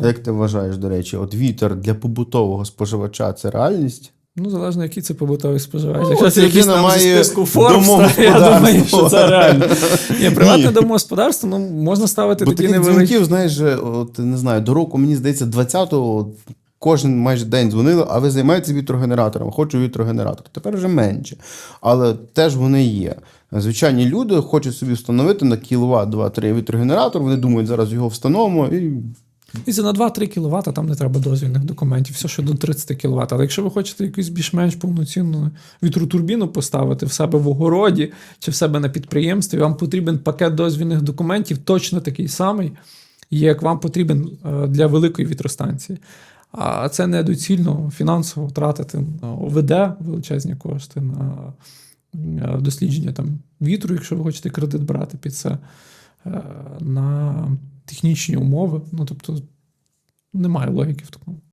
Як ти вважаєш, до речі, от вітер для побутового споживача це реальність? Ну, залежно, який це побутовий споживач. Ну, Якщо це якийсь там зі має списку Forbes, то я думаю, що це реально. Ні, приватне домогосподарство, ну, можна ставити Бо такі таких невеликі. дзвінків, знаєш, от, не знаю, до року, мені здається, 20-го кожен майже день дзвонили, а ви займаєтеся вітрогенератором, хочу вітрогенератор. Тепер вже менше. Але теж вони є. Звичайні люди хочуть собі встановити на кіловат 2-3 вітрогенератор, вони думають, зараз його встановимо і І це на 2-3 кВт там не треба дозвільних документів, все що до 30 кВт. Але якщо ви хочете якусь більш-менш повноцінну вітротурбіну поставити в себе в огороді чи в себе на підприємстві, вам потрібен пакет дозвільних документів, точно такий самий, як вам потрібен е, для великої вітростанції. А це недоцільно фінансово тратити на ОВД величезні кошти, на е, дослідження там вітру, якщо ви хочете кредит брати під це, е, на технічні умови. Ну тобто немає логіки в такому.